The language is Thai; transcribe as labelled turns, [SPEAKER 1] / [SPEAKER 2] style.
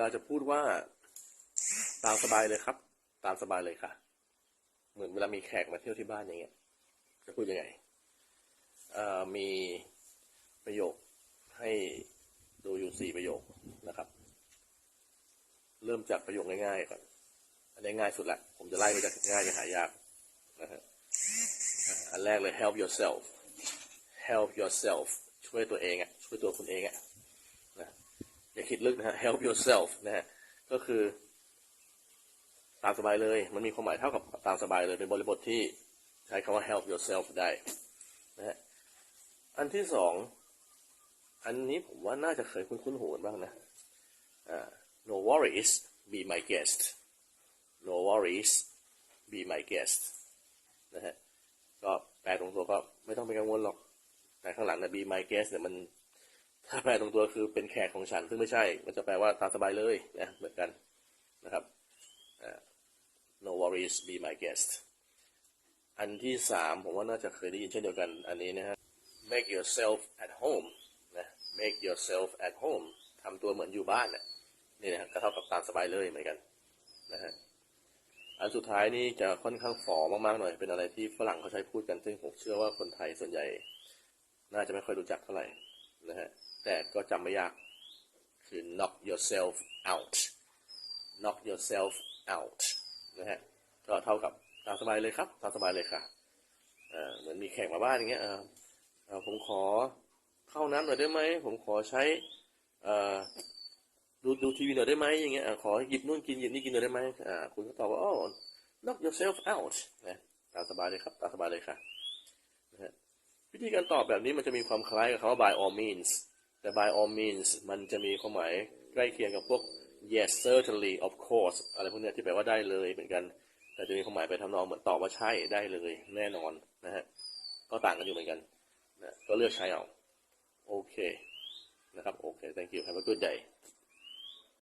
[SPEAKER 1] ลาจะพูดว่า ตามสบายเลยครับ ตามสบายเลยค่ะ เหมือนเวลามีแขกมาเที่ยวที่บ้านอย่างเงี้ย จะพูดยังไงเอ่อมีประโยคให้ดูอยู่สี่ประโยคนะครับ เริ่มจากประโยคง่ายๆก่อนอันนี้ง่ายสุดละผมจะไล่ไปจากง่ายไปหายากนะฮะอันแรกเลย help yourself help yourself ช่วยตัวเองอะช่วยตัวคุณเองอะนะ คิดลึกนะฮะ help yourself นะฮะ ก็คือตามสบายเลย มันมีความหมายเท่ากับตามสบายเลย เป็นบริบทที่ใช้คำว่า help yourself ได้นะฮะ อันที่สอง อันนี้ผมว่าน่าจะเคยคุ้นๆหูกันบ้างนะ no worries be my guest no worries be my guest นะฮะ ก็แปลตรงตัวก็ไม่ต้องไปกังวลหรอก แต่ข้างหลังนะ be my guest เนี่ยมัน ถ้าแปลตรงตัวคือเป็นแขกของฉันซึ่งไม่ใช่มันจะแปลว่าตามสบายเลยนะเหมือนกันนะครับ no worries be my guest อันที่สามผมว่าน่าจะเคยได้ยินเช่นเดียวกันอันนี้นะฮะ make yourself at home นะ make yourself at home ทำตัวเหมือนอยู่บ้านน่ะนี่นะก็เท่ากับตามสบายเลยเหมือนกันนะฮะอันสุดท้ายนี่จะค่อนข้างฝ่อมากๆหน่อย เป็นอะไรที่ฝรั่งเขาใช้พูดกัน ซึ่งผมเชื่อว่าคนไทยส่วนใหญ่ น่าจะไม่ค่อยรู้จักเท่าไหร่ นะฮะแต่ก็จำไม่ยากคือ knock yourself out knock yourself out นะฮะก็เท่ากับตามสบายเลยครับตามสบายเลยค่ะเหมือนมีแขกมาบ้านอย่างเงี้ยเออผมขอเข้าน้ำหน่อยได้ไหม ผมขอใช้ดูดูทีวีหน่อยได้ไหมอย่างเงี้ยขอหยิบนู่นกินหยิบนี่กินหน่อยได้ไหมคุณก็ตอบว่า oh knock yourself out นะตามสบายเลยครับตามสบายเลยค่ะ วิธีการตอบแบบนี้มันจะมีความคล้ายกับคำว่า by all means แต่ by all means มันจะมีความหมายใกล้เคียงกับพวก yes certainly of course อะไรพวกเนี้ยที่แปลว่าได้เลยเหมือนกัน แต่จะมีความหมายไปทำนองเหมือนตอบว่าใช่ได้เลยแน่นอนนะฮะก็ต่างกันอยู่เหมือนกันนะก็เลือกใช้เอาโอเคนะครับโอเค thank you have a good day